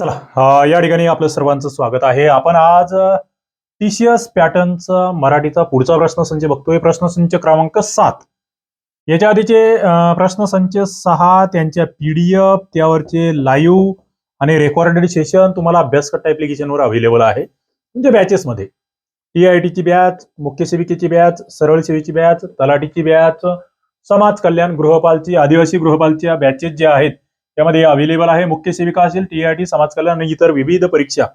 चला या ठिकाणी आपलं सर्वांचं स्वागत आहे. आपण आज टीसीएस पॅटर्नचा मराठीचा पुढचा प्रश्नसंच बघतोय. प्रश्नसंच क्रमांक सात. याच्या आधीचे प्रश्न प्रश्नसंच सहा त्यांच्या पीडीएफ त्यावरचे लाईव्ह आणि रेकॉर्डेड सेशन तुम्हाला अभ्यासकट ऍप्लिकेशनवर अवेलेबल आहे. म्हणजे बॅचेसमध्ये टी आय टीची बॅच मुख्य सेविकेची बॅच सरळ सेवेची बॅच तलाठीची बॅच समाज कल्याण गृहपालची आदिवासी गृहपालच्या बॅचेस ज्या आहेत त्यामध्ये अवेलेबल आहे मुख्य सेविका असेल टीआयटी समाज कल्याण आणि इतर विविध परीक्षा.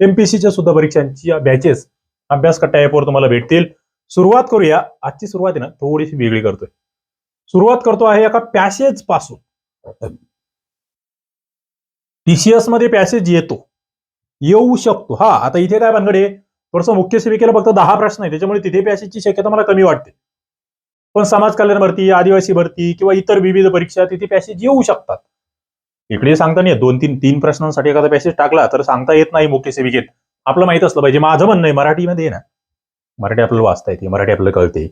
एमपीसीच्या सुद्धा परीक्षांची बॅचेस अभ्यास कट्टा ॲपवर तुम्हाला भेटतील. सुरुवात करूया. आजची सुरुवात आहे ना थोडीशी वेगळी करतोय. सुरुवात करतो आहे एका पॅसेजपासून. टीसीएसमध्ये पॅसेज येतो. येऊ शकतो. हा आता इथे काय भानगडे थोडस मुख्य सेविकेला फक्त दहा प्रश्न आहे त्याच्यामुळे तिथे पॅसेजची शक्यता मला कमी वाटते. पण समाज कल्याण भरती आदिवासी भरती किंवा इतर विविध परीक्षा तिथे पॅसेज येऊ शकतात. इकडे सांगता नाही दोन तीन तीन प्रश्नांसाठी एखादा पॅसेज टाकला तर सांगता येत नाही मुख्य सेविकेत. आपलं माहीत असलं पाहिजे. माझं म्हणणं आहे मराठीमध्ये ना मराठी आपल्याला वाचता येते मराठी आपल्याला कळते.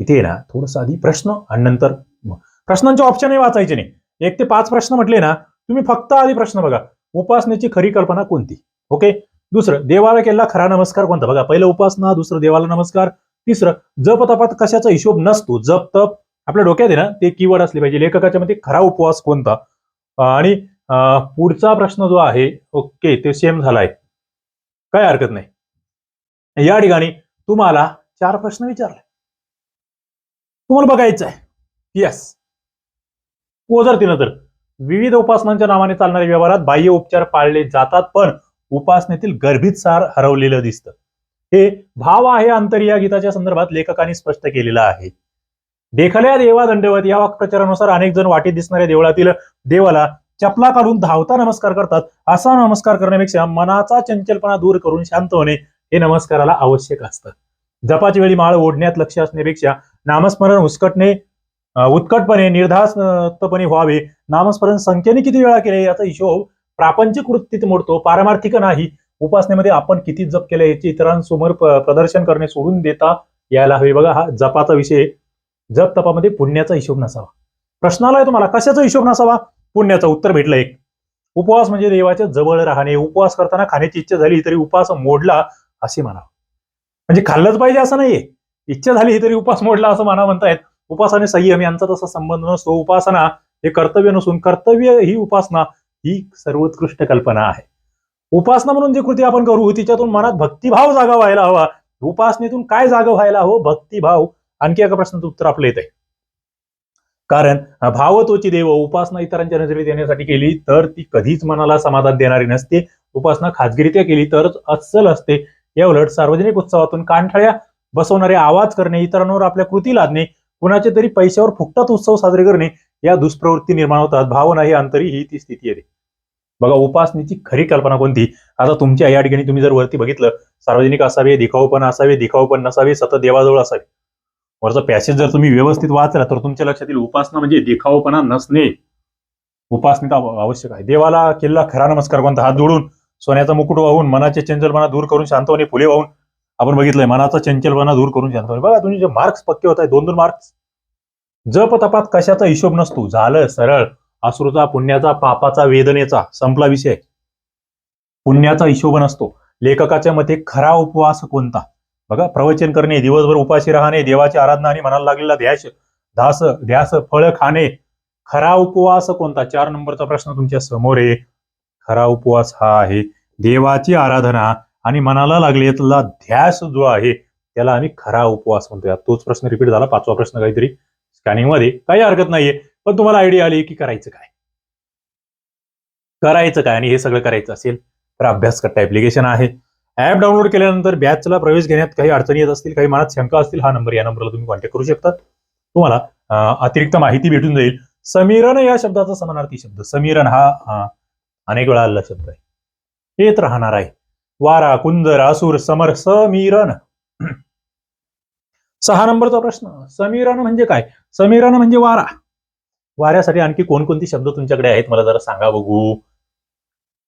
इथे ना थोडंसं आधी प्रश्न आणि नंतर प्रश्नांचे ऑप्शनही वाचायचे नाही. एक ते पाच प्रश्न म्हटले ना तुम्ही फक्त आधी प्रश्न बघा. उपासनेची खरी कल्पना कोणती? ओके? दुसरं देवाला केलेला खरा नमस्कार कोणता? बघा पहिलं उपासना दुसरं देवाला नमस्कार तिसरं जप तपात कशाचा हिशोब नसतो. जप तप आपल्या डोक्यात आहे ना ते कीवर्ड असले पाहिजे. लेखकाच्या मध्ये खरा उपवास कोणता? आणि पुढचा प्रश्न जो आहे ओके ते सेम झालाय. काय हरकत नाही. या ठिकाणी तुम्हाला चार प्रश्न विचारले. तुम्हाला बघायचं आहे यस ओझर तिनं तर. विविध उपासनांच्या नावाने चालणाऱ्या व्यवहारात बाह्य उपचार पाळले जातात पण उपासनेतील गर्भित सार हरवलेलं दिसतं. हे भाव आहे अंतर या गीताच्या संदर्भात लेखकांनी स्पष्ट केलेलं आहे. देखल्या देवा दंडवत या वाक्प्रचारानुसार अनेक जण वाटेत दिसणाऱ्या देवळातील देवाला चपला काढून धावता नमस्कार करतात. असा नमस्कार करण्यापेक्षा मनाचा चंचलपणा दूर करून शांत होणे हे नमस्काराला आवश्यक असतं. जपाच्या वेळी माळ ओढण्यात लक्ष असण्यापेक्षा नामस्मरण उस्कटणे उत्कटपणे निर्धास्तपणे व्हावे. नामस्मरण संख्येने किती वेळा केले याचा हिशोब प्रापंचिक वृत्तीत मोडतो. पारमार्थिक नाही. उपासनेमध्ये आपण किती जप केले याचे इतरांसमोर प्रदर्शन करणे सोडून देता यायला हवे. बघा हा जपाचा विषय जप तपामध्ये पुण्याचा हिशोब नसावा. प्रश्नाला आहे तुम्हाला कशाचा हिशोब नसावा? पुण्याचं उत्तर भेटलं एक. उपवास म्हणजे देवाच्या जवळ राहणे उपवास करताना खाण्याची इच्छा झाली तरी उपवास मोडला असे म्हणावं. म्हणजे खाल्लंच पाहिजे असं नाहीये. इच्छा झाली तरी उपवास मोडला असं म्हणा म्हणतायत. उपास आणि संयम यांचा तसा संबंध नसतो. उपासना हे कर्तव्य नसून कर्तव्य ही उपासना ही सर्वोत्कृष्ट कल्पना आहे. उपासना म्हणून जी कृती आपण करू तिच्यातून मनात भक्तिभाव जागा व्हायला हवा. उपासनेतून काय जागा व्हायला हवं? भक्तिभाव. आणखी एका प्रश्नाचं उत्तर आपलं येत आहे कारण भावतोची देव उपासना इतरांच्या नजरेत येण्यासाठी केली तर ती कधीच मनाला समाधान देणारी नसते. उपासना खाजगीरित्या केली तरच अस्सल असते. या उलट सार्वजनिक उत्सवातून कानठळ्या बसवणारे आवाज करणे इतरांवर आपल्या कृती लादणे कुणाचे तरी पैशावर फुकटात उत्सव साजरे करणे या दुष्प्रवृत्ती निर्माण होतात. भावना ही अंतरी ही ती स्थिती येते. बघा उपासनेची खरी कल्पना कोणती? आता तुमच्या या ठिकाणी तुम्ही जर वरती बघितलं सार्वजनिक असावे दिखाऊपण असावे दिखाऊपण नसावे सतत देवाजवळ असावे. वरचा पॅसेज जर तुम्ही व्यवस्थित वाचला तर तुमच्या लक्षात येईल उपासना म्हणजे देखावपणा नसणे. उपासनेता आवश्यक आहे. देवाला केलेला खरा नमस्कार कोणता हात जोडून सोन्याचा मुकुट वाहून मनाचे चंचलपणा दूर करून शांतपणे फुले वाहून आपण बघितलंय मनाचा चंचलपणा दूर करून शांतपणे. बघा तुम्ही जे मार्क्स पक्के होत आहे दोन दोन मार्क्स जप तपात कशाचा हिशोब नसतो. झालं सरळ. असुरचा पुण्याचा पापाचा वेदनेचा संपला विषय. पुण्याचा हिशोब नसतो. लेखकाच्या मते खरा उपवास कोणता? बघा प्रवचन करणे दिवसभर उपाशी राहणे देवाची आराधना आणि मनाला लागलेला ध्यास धास ध्यास फळ खाणे खरा उपवास कोणता? चार नंबरचा प्रश्न तुमच्यासमोर आहे. खरा उपवास हा आहे. देवाची आराधना आणि मनाला लागलेला ध्यास जो आहे त्याला आम्ही खरा उपवास म्हणतो तोच प्रश्न रिपीट झाला पाचवा प्रश्न काहीतरी स्कॅनिंगमध्ये. काही हरकत नाहीये पण तुम्हाला आयडिया आली की करायचं काय? करायचं काय? आणि हे सगळं करायचं असेल तर अभ्यास कट्टा ऍप्लिकेशन आहे. ऍप डाउनलोड केल्यानंतर बॅचला प्रवेश घेण्यात काही अडचणी येत असतील काही मनात शंका असतील हा नंबर या नंबरला तुम्ही कॉन्टॅक्ट करू शकता. तुम्हाला अतिरिक्त माहिती भेटून जाईल. समीरन या शब्दाचा समानार्थी शब्द. समीरन हा अनेक वेळा आलेला शब्द आहे. येत राहणार आहे. वारा कुंदर असुर समर समीरन. सहा नंबरचा प्रश्न. समीरन म्हणजे काय? समीरन म्हणजे वारा. वाऱ्यासाठी आणखी कोणकोणती शब्द तुमच्याकडे आहेत? मला जरा सांगा बघू.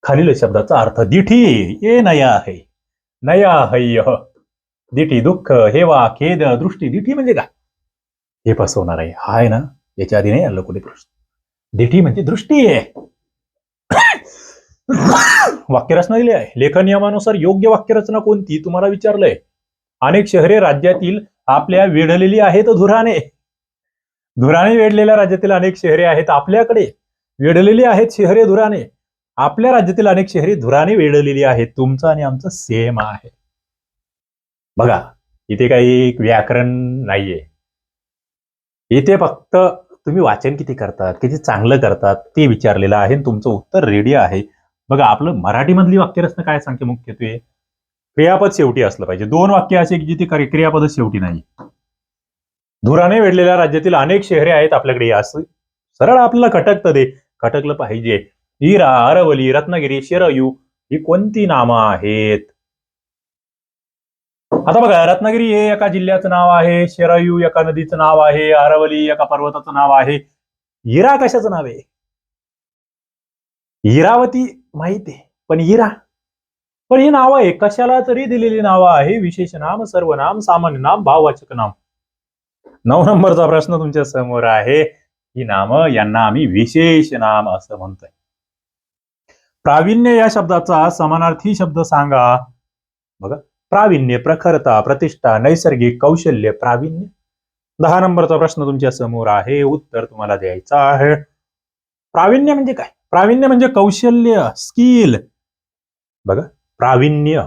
खालील शब्दाचा अर्थ दिठी ये नया आहे नया हय्य. दिठी दुःख हेवा खेद दृष्टी दिठी म्हणजे काय? हे फसवणार आहे. हाय ना? याच्या आधी नाही आलं कुठे प्रश्न. दिठी म्हणजे दृष्टी आहे. वाक्यरचना दिली आहे. लेखन नियमानुसार योग्य वाक्यरचना कोणती? तुम्हाला विचारलंय. अनेक शहरे राज्यातील आपल्या वेढलेली आहेत धुराने. धुराने वेढलेल्या राज्यातील अनेक शहरे आहेत आपल्याकडे. वेढलेली आहेत शहरे धुराने. आपल्या राज्यातील अनेक शहरे धुराने वेढलेली आहेत. तुमचं आणि आमचं सेम आहे. बघा इथे काही व्याकरण नाहीये. इथे फक्त तुम्ही वाचन किती करतात किती चांगलं करतात ते विचारलेलं आहे आणि तुमचं उत्तर रेडी आहे. बघा आपलं मराठीमधली वाक्यरचना काय सांगते मुख्यत्वे? क्रियापद शेवटी असलं पाहिजे. दोन वाक्य असे की जिथे क्रियापद शेवटी नाही. धुराने वेढलेल्या राज्यातील अनेक शहरे आहेत आपल्याकडे. असं सरळ आपल्याला खटकतं दे खटकलं पाहिजे. हिरा अरवली रत्नागिरी शिरयू ही कोणती नामं आहेत? आता बघा रत्नागिरी हे एका जिल्ह्याचं नाव आहे शिरयू एका नदीचं नाव आहे अरवली एका पर्वताचं नाव आहे. हिरा कशाचं नाव आहे? हिरावती माहिती आहे पण हिरा? पण ही नावं आहे कशाला तरी दिलेली नावं आहे विशेष नाम सर्वनाम सामान्य नाम भाववाचक नाम. नऊ नंबरचा प्रश्न तुमच्यासमोर आहे. ही नामं यांना आम्ही विशेष नाम असं म्हणतोय. प्रावीण्य या शब्दाचा समानार्थी शब्द सांगा. बघा प्रावीण्य प्रखरता प्रतिष्ठा नैसर्गिक कौशल्य प्रावीण्य. दहा नंबरचा प्रश्न तुमच्यासमोर आहे. उत्तर तुम्हाला द्यायचं आहे. प्रावीण्य म्हणजे काय? प्रावीण्य म्हणजे कौशल्य स्किल. बघा प्रावीण्य.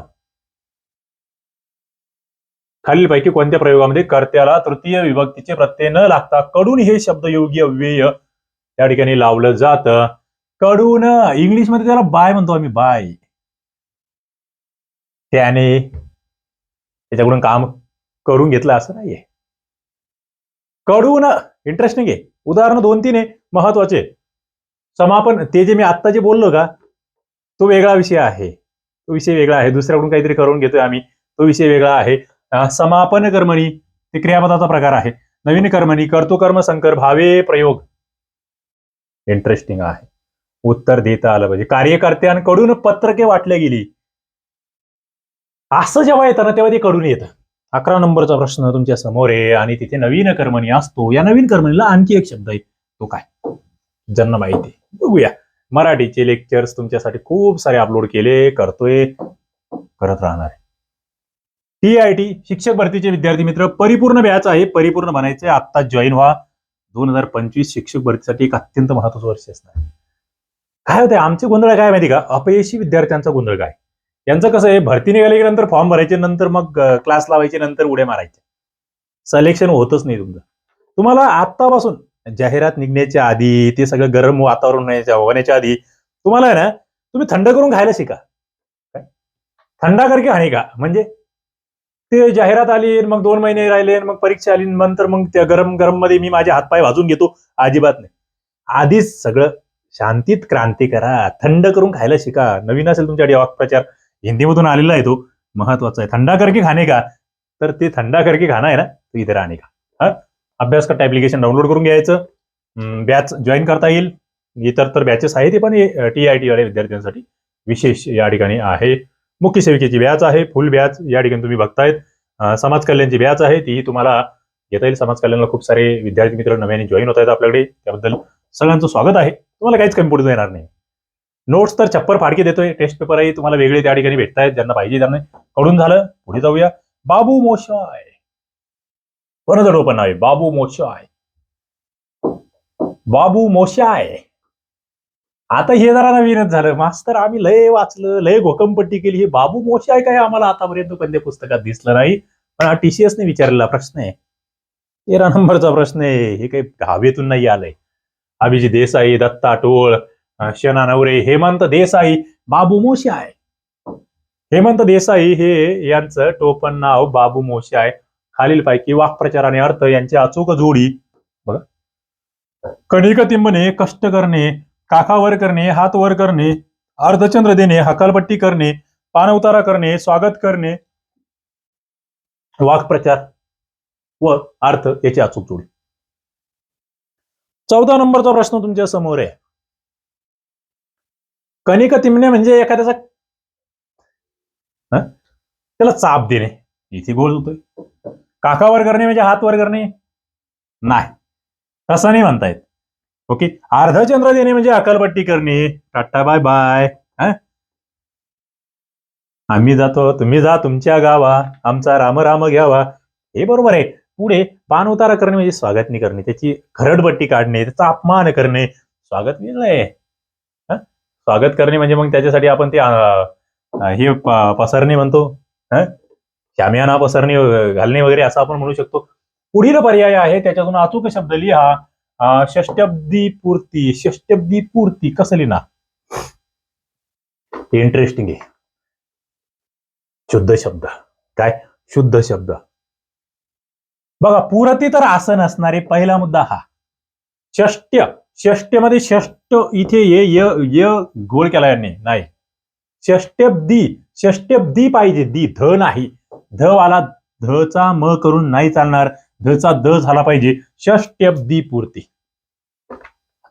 खालीलपैकी कोणत्या प्रयोगामध्ये कर्त्याला तृतीय विभक्तीचे प्रत्यय न लागता कडून हे शब्द योग्य व्यय त्या ठिकाणी लावलं जातं? कडून इंग्लिशमध्ये त्याला बाय म्हणतो आम्ही बाय. त्याने त्याच्याकडून काम करून घेतलं असं नाहीये. कडून इंटरेस्टिंग आहे उदाहरण दोन तीन आहे महत्त्वाचे. समापन ते जे मी आत्ता जे बोललो का तो वेगळा विषय आहे. तो विषय वेगळा आहे. दुसऱ्याकडून काहीतरी करून घेतोय आम्ही. तो विषय वेगळा आहे. समापन कर्मणी ते क्रियापदाचा प्रकार आहे. नवीन कर्मणी कर्तो कर्म संकर भावे प्रयोग. इंटरेस्टिंग आहे. उत्तर देता आलं पाहिजे. कार्यकर्त्यांकडून पत्रके वाटले गेली. असं जेव्हा येतं ना तेव्हा ते कडून येतं. अकरा नंबरचा प्रश्न तुमच्यासमोर आहे आणि तिथे नवीन कर्मणी असतो. या नवीन कर्मणीला आणखी एक शब्द आहे. तो काय? ज्यांना माहिती आहे. बघूया. मराठीचे लेक्चर्स तुमच्यासाठी खूप सारे अपलोड केले करतोय करत राहणार आहे. टी आय टी शिक्षक भरतीचे विद्यार्थी मित्र परिपूर्ण बॅच आहे. परिपूर्ण बनायचे आत्ता जॉईन व्हा. दोन हजार पंचवीस शिक्षक भरतीसाठी एक अत्यंत महत्वाचं वर्ष असणार आहे. काय होतंय? आमचे गोंधळ काय माहिती का? अपयशी विद्यार्थ्यांचा गोंधळ काय? यांचं कसं आहे? भरती निघाली फॉर्म भरायचे नंतर मग क्लास लावायचे नंतर उड्या मारायचे सिलेक्शन होतच नाही तुमचं. तुम्हाला आत्तापासून जाहिरात निघण्याच्या आधी ते सगळं गरम वातावरण होण्याच्या आधी तुम्हाला आहे ना तुम्ही थंड करून खायला शिका. काय? थंडा करके खाणे का? म्हणजे ते जाहिरात आली मग दोन महिने राहिले मग परीक्षा आली नंतर मग त्या गरम गरममध्ये मी माझे हातपाय भाजून घेतो. अजिबात नाही. आधीच सगळं शांतीत क्रांती करा थंड करून खायला शिका. नवीन असेल तुमच्याकडे वाक्प्रचार हिंदीमधून आलेला आहे तो महत्त्वाचा आहे. थंडा करके खाणे का? तर ते थंडा करके खाणं आहे ना तो इथे राहणे का हा? अभ्यास करता ऍप्लिकेशन डाउनलोड करून घ्यायचं. बॅच जॉईन करता येईल. इतर तर बॅचेस आहे ते पण टी आय टी वाले विद्यार्थ्यांसाठी विशेष या ठिकाणी आहे. मुख्य सेविकेची बॅच आहे फुल बॅच या ठिकाणी तुम्ही बघतायत. समाज कल्याणची बॅच आहे ती तुम्हाला घेता येईल. समाज कल्याणला खूप सारे विद्यार्थी मित्र नव्याने जॉईन होत आहेत आपल्याकडे. त्याबद्दल सगळ्यांचं स्वागत आहे. तुम्हाला काहीच कमी पडून येणार नाही. नोट्स तर छप्पर फाडके देतोय. टेस्ट पेपरही तुम्हाला वेगळे त्या ठिकाणी भेटतायत ज्यांना पाहिजे त्यांना. कडून झालं पुढे जाऊया. बाबू मोशाय. कोणाचं डोपण नाव आहे. बाबू मोशाय. बाबू मोशाय. आता हे जरा नवीनच झालं. मास्तर आम्ही लय वाचलं लय घोकमपट्टी केली. हे बाबू मोशाय काय आम्हाला आतापर्यंत कोणत्या पुस्तकात दिसलं नाही? पण हा टीसीएस ने विचारलेला प्रश्न आहे. तेरा नंबरचा प्रश्न आहे. हे काही हवेतून नाही आलंय. अभिजी देसाई दत्ता टोळ शना नवरे हेमंत देसाई बाबू मोशी आहे. हेमंत देसाई हे यांचं टोपण नाव बाबू मोशी आहे. खालीलपैकी वाक्प्रचार आणि अर्थ यांची अचूक जोडी. बघा. कणिक तिंबणे कष्ट करणे काखावर करणे हात वर करणे अर्धचंद्र देणे हकालपट्टी करणे पानवतारा करणे स्वागत करणे. वाक्प्रचार व अर्थ याची अचूक जोडी. चौदा नंबरचा प्रश्न तुमच्यासमोर आहे. कणिक तिमणे म्हणजे एखाद्याचा त्याला चाप देणे. इथे गोल होतोय. काकावर करणे म्हणजे हात वर करणे नाही. तसं नाही म्हणतायत. ओके? अर्धचंद्र देणे म्हणजे अकलपट्टी करणे. Tata bye bye. आम्ही जातो तुम्ही जा तुमच्या गावा. आमचा राम राम घ्यावा. हे बरोबर आहे. पुढे पान करणे म्हणजे स्वागतनी करणे त्याची खरडपट्टी काढणे त्याचा अपमान करणे. स्वागत वेगळं आहे. स्वागत करणे म्हणजे मग त्याच्यासाठी आपण ते हे पसरणे म्हणतो. शामियाना पसरणे घालणे वगैरे असं आपण म्हणू शकतो. पुढील पर्याय आहे त्याच्यातून अचूक शब्द लिहा. अं, षष्ट्यब्दी पूर्ती षष्ट्यब्दी पूर्ती कसं लिहिना इंटरेस्टिंग आहे. शुद्ध शब्द. काय? शुद्ध शब्द. बघा पुरती तर आसन असणारे पहिला मुद्दा हा. षष्ट्य. षष्ट्यमध्ये षष्ट इथे ये य य गोळ केला यांनी. नाही. षष्ट्यब्दी. षष्ट्यब्दी पाहिजे. दी ध नाही. ध वाला धचा म करून नाही चालणार. धचा द झाला पाहिजे. षष्ट्यब्दी पूर्ती.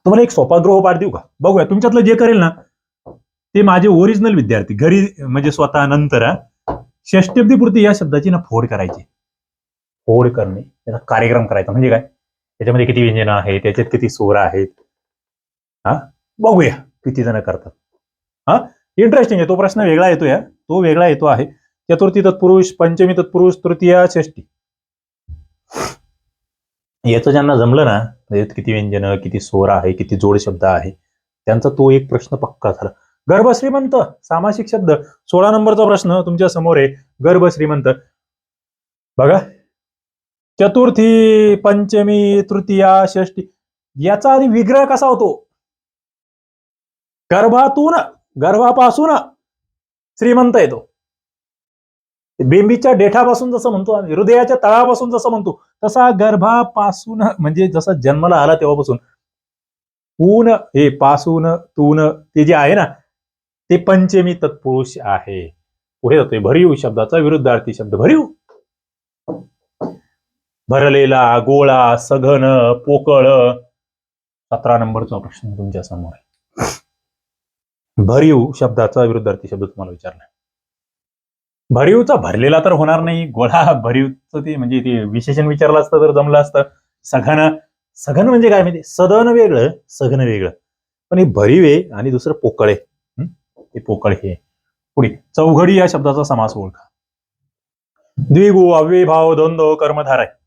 तुम्हाला एक सोपा गृहपाठ देऊ का? बघूया. तुमच्यातलं जे करेल ना ते माझे ओरिजिनल विद्यार्थी घरी म्हणजे स्वतः नंतर षष्ट्यब्दी पूर्ती या शब्दाची ना फोड करायची. फोड करणे त्याचा कार्यक्रम करायचा. म्हणजे काय? त्याच्यामध्ये किती व्यंजनं आहेत त्याच्यात किती सोर आहेत? हा? बघूया किती जण करतात. हा? इंटरेस्टिंग आहे. तो प्रश्न वेगळा येतो या. तो वेगळा येतो आहे. चतुर्थी तत्पुरुष पंचमी तत्पुरुष तृतीया षष्टी याचं ज्यांना जमलं ना त्याच्यात किती व्यंजनं किती सोर आहे किती जोड शब्द आहे त्यांचा तो एक प्रश्न पक्का झाला. गर्भश्रीमंत सामासिक शब्द. सोळा नंबरचा प्रश्न तुमच्यासमोर आहे. गर्भश्रीमंत. बघा. चतुर्थी पंचमी तृतीया षष्टी याचा आधी विग्रह कसा होतो? गर्भातून गर्भापासून श्रीमंत येतो. बेंबीच्या देठापासून जसं म्हणतो आम्ही हृदयाच्या तळापासून जसं म्हणतो तसा गर्भापासून म्हणजे जसा जन्माला आला तेव्हापासून ऊन हे पासून तून ते जे आहे ना ते पंचमी तत्पुरुष आहे. पुढे जातोय भरीव शब्दाचा विरुद्धार्थी शब्द भरीव. भरलेला गोळा सघन पोकळ. सतरा नंबरचा प्रश्न तुमच्यासमोर आहे. भरीव शब्दाचा विरुद्धार्थी शब्द तुम्हाला विचारला भरीवचा भरलेला तर होणार नाही. गोळा भरीवचं ते म्हणजे ते विशेषण विचारलं असतं तर जमलं असतं. सघन सघन म्हणजे काय माहिती? सदन वेगळं सघन वेगळं. पण हे भरीव आहे आणि दुसरं पोकळ आहे. ते पोकळ हे. पुढे चौघडी या शब्दाचा समास ओळखा. द्विगु अव्यभाव द्वंद्व कर्मधार आहे.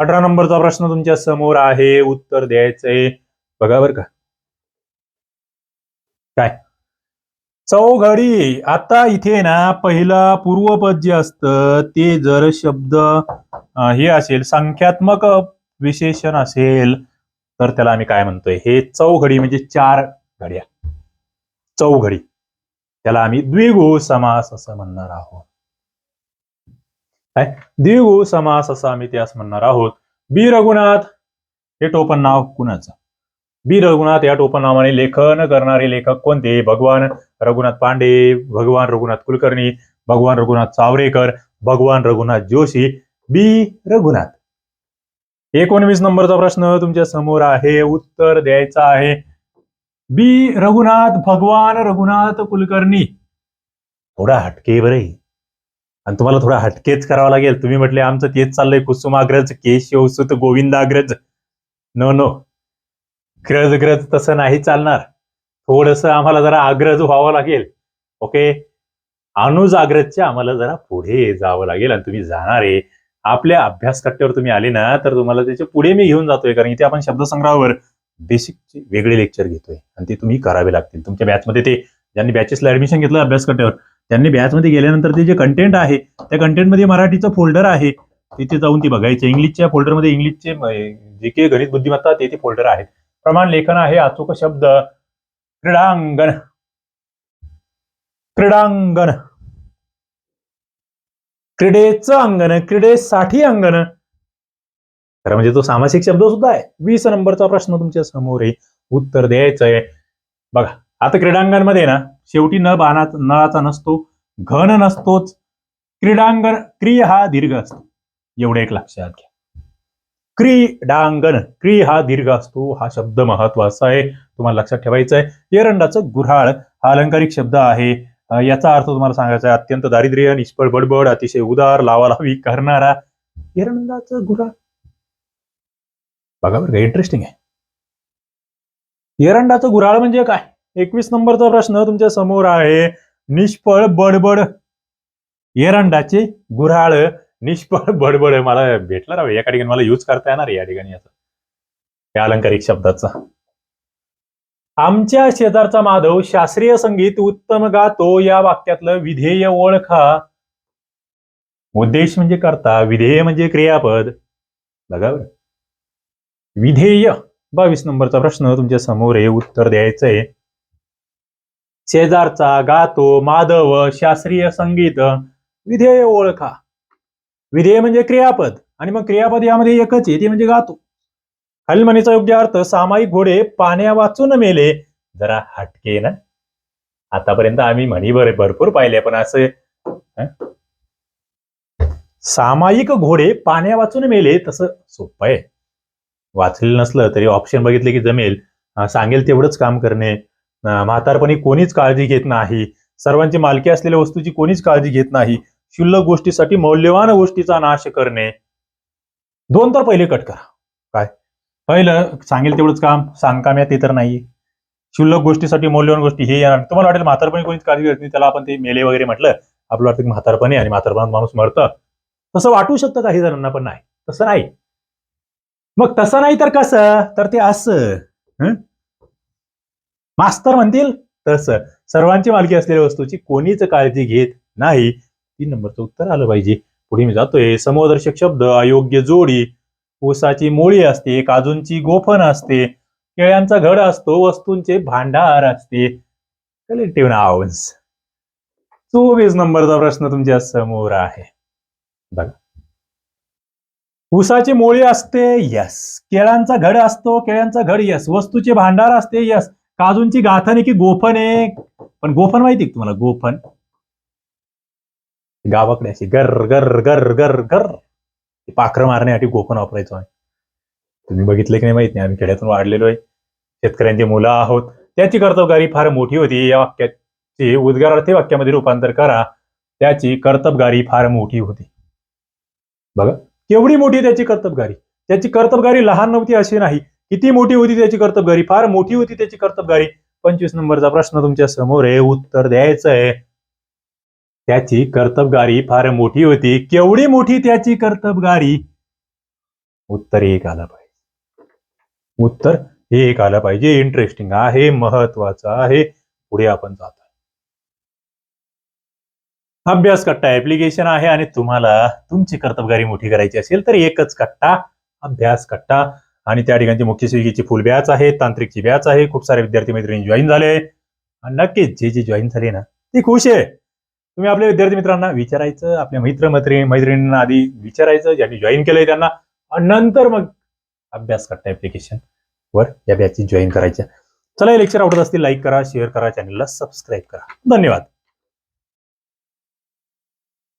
अठरा नंबरचा प्रश्न तुमच्यासमोर आहे. उत्तर द्यायचंय. बघा बर का. काय? चौघडी आता इथे ना पहिला पूर्वपद जे असतं ते जर शब्द हे असेल संख्यात्मक विशेषण असेल तर त्याला आम्ही काय म्हणतोय? हे चौघडी म्हणजे चार घड्या. चौघडी त्याला आम्ही द्विगु समास असं म्हणणार आहोत. काय द्विगु समास असा आम्ही त्यास म्हणणार आहोत. बी रघुनाथ हे टोपण नाव कुणाचं? बी रघुनाथ या टोपण नावाने लेखन करणारे लेखक कोणते? भगवान रघुनाथ पांडे भगवान रघुनाथ कुलकर्णी भगवान रघुनाथ चावरेकर भगवान रघुनाथ जोशी बी रघुनाथ. एकोणवीस नंबरचा प्रश्न तुमच्यासमोर आहे. उत्तर द्यायचं आहे. बी रघुनाथ भगवान रघुनाथ कुलकर्णी. थोडा हटके बरे आणि तुम्हाला थोडा हटकेच करावा लागेल. तुम्ही म्हटले आमचं तेच चाललंय कुसुमाग्रज केशव सुत गोविंदाग्रज नो नो ग्रज ग्रज तसं नाही चालणार. थोडस आम्हाला जरा आग्रज व्हावं लागेल. ओके अनुज आम्हाला जरा पुढे जावं लागेल आणि तुम्ही जाणार आहे. आपल्या अभ्यास कट्ट्यावर तुम्ही आले ना तर तुम्हाला त्याच्या पुढे मी घेऊन जातोय. कारण इथे आपण शब्दसंग्रहावर बेसिकचे वेगळे लेक्चर घेतोय. आणि ते तुम्ही करावे लागतील. तुमच्या बॅचमध्ये ते ज्यांनी बॅचेसला ऍडमिशन घेतलं अभ्यास कट्ट्यावर त्यांनी बॅचमध्ये गेल्यानंतर ते जे कंटेंट आहे त्या कंटेंटमध्ये मराठीचं फोल्डर आहे. तिथे जाऊन ती बघायचं. इंग्लिशच्या फोल्डरमध्ये इंग्लिशचे जे काही गणित बुद्धिमत्ता ते ते फोल्डर आहेत. प्रमाण लेखन आहे अचूक शब्द क्रीडांगण क्रीडांगण क्रीडेचं अंगण क्रीडेसाठी अंगण. खरं म्हणजे तो सामासिक शब्द सुद्धा आहे. वीस नंबरचा प्रश्न तुमच्यासमोर आहे. उत्तर द्यायचंय. बघा आता क्रीडांगणमध्ये ना शेवटी न बाणा नळाचा नसतो घन नसतोच क्रीडांगण क्री हा दीर्घ असतो. एवढे एक लक्षात घ्या. क्रीडांगण क्री हा दीर्घ असतो हा शब्द महत्त्वाचा आहे. तुम्हाला लक्षात ठेवायचा आहे एरंडाचं गुऱ्हाळ हा अलंकारिक शब्द आहे. याचा अर्थ तुम्हाला सांगायचा आहे अत्यंत दारिद्र्य निष्फळ बडबड अतिशय उदार लावालावी करणारा एरंडाचं गुऱ्हाळ. बघा बरं इंटरेस्टिंग आहे. एरंडाचं गुऱ्हाळ म्हणजे काय? एकवीस नंबरचा प्रश्न तुमच्यासमोर आहे. निष्फळ बडबड. एरंडाचे गुऱ्हाळ. निष्फळ बडबड. मला भेटला राव या ठिकाणी मला यूज करता येणार या ठिकाणी असं या अलंकारिक शब्दाचा. आमच्या शेजारचा माधव शास्त्रीय संगीत उत्तम गातो या वाक्यातलं विधेय ओळखा. उद्देश म्हणजे करता विधेय म्हणजे क्रियापद. बघा बरं. विधेय. बावीस नंबरचा प्रश्न तुमच्यासमोर आहे उत्तर द्यायचंय. शेजारचा गातो माधव शास्त्रीय संगीत विधेय ओळखा. विधेय म्हणजे क्रियापद आणि मग क्रियापद यामध्ये एकच आहे ते म्हणजे गातो. खालील म्हणीचा योग्य अर्थ सामायिक घोडे पाण्या वाचून मेले जरा हटके ना. आतापर्यंत आम्ही म्हणी बरे भरपूर पाहिले पण असं सामायिक घोडे पाण्या वाचून मेले तसं सोपं आहे. वाचलेलं नसलं तरी ऑप्शन बघितले की जमेल. सांगेल तेवढंच काम करणे. म्हातारपणी कोणीच काळजी घेत नाही. सर्वांची मालकी असलेल्या वस्तूची कोणीच काळजी घेत नाही. क्षुल्लक गोष्टीसाठी मौल्यवान गोष्टीचा नाश करणे. दोन तर पहिले कट करा. काय? पहिलं सांगेल तेवढंच काम. सांगकाम या ते तर नाही क्षुल्लक गोष्टीसाठी मौल्यवान गोष्टी हे येणार तुम्हाला वाटेल म्हातारपणी कोणीच काळजी घेत नाही. त्याला आपण ते मेले वगैरे म्हटलं. आपलं वाटतं म्हातारपणी आणि म्हातारपणात माणूस मरतं. तसं वाटू शकतं काही जणांना पण नाही. तसं नाही. मग तसं नाही तर कसं? तर ते असं. मास्तर म्हणतील तसं. सर्वांची मालकी असलेल्या वस्तूची कोणीच काळजी घेत नाही. तीन नंबरचं उत्तर आलं पाहिजे. पुढे मी जातोय. समोदर्शक शब्द अयोग्य जोडी. ऊसाची मोळी असते काजूंची गोफण असते. केळ्यांचा घड असतो वस्तूंचे भांडार असते. कलेक्टिव्ह नाउन्स चोवीस नंबरचा प्रश्न तुमच्यासमोर आहे. बघा. ऊसाची मोळी असते यस केळांचा घड असतो केळ्यांचा घड यस वस्तूचे भांडार असते यस काजूंची गाथन आहे की गोफन? आहे पण गोफन माहिती आहे तुम्हाला? गोफन. गावाकडे अशी गर गर गर गर. गर पाखरं मारण्यासाठी गोफन वापरायचो आहे तुम्ही बघितले की नाही माहीत नाही. आम्ही खेड्यातून वाढलेलो आहे शेतकऱ्यांची मुलं आहोत. त्याची कर्तबगारी फार मोठी होती. या वाक्याचे उद्गारार्थी वाक्यामध्ये रूपांतर करा. त्याची कर्तबगारी फार मोठी होती. बघा. केवढी मोठी त्याची कर्तबगारी. त्याची कर्तबगारी लहान नव्हती अशी नाही. किती मोठी होती त्याची कर्तबगारी? फार मोठी होती त्याची कर्तबगारी. पंचवीस नंबरचा प्रश्न तुमच्यासमोर आहे. उत्तर द्यायचं आहे. त्याची कर्तबगारी फार मोठी होती. केवढी मोठी त्याची कर्तबगारी? उत्तर एक आलं पाहिजे. उत्तर हे एक आलं पाहिजे. इंटरेस्टिंग आहे. महत्वाचं आहे. पुढे आपण जातो. अभ्यास कट्टा ऍप्लिकेशन आहे आणि तुम्हाला तुमची कर्तबगारी मोठी करायची असेल तर एकच कट्टा. अभ्यास कट्टा. आणि त्या ठिकाणची मुख्य शिक्षिकेची फुल बॅच आहे तांत्रिकची बॅच आहे. खूप सारे विद्यार्थी मैत्रिणी जॉईन झाले. आणि नक्कीच जे जे जॉईन झाले ना ते खुश आहे. तुम्ही आपल्या विद्यार्थी मित्रांना विचारायचं आपल्या मित्र मैत्रिणी मैत्रिणींना आधी विचारायचं ज्यांनी जॉईन केलंय त्यांना. आणि नंतर मग अभ्यास करता ऍप्लिकेशन वर या बॅचची जॉईन करायच्या चला हे लेक्चर आवडत असतील लाईक करा शेअर करा चॅनलला सबस्क्राईब करा. धन्यवाद.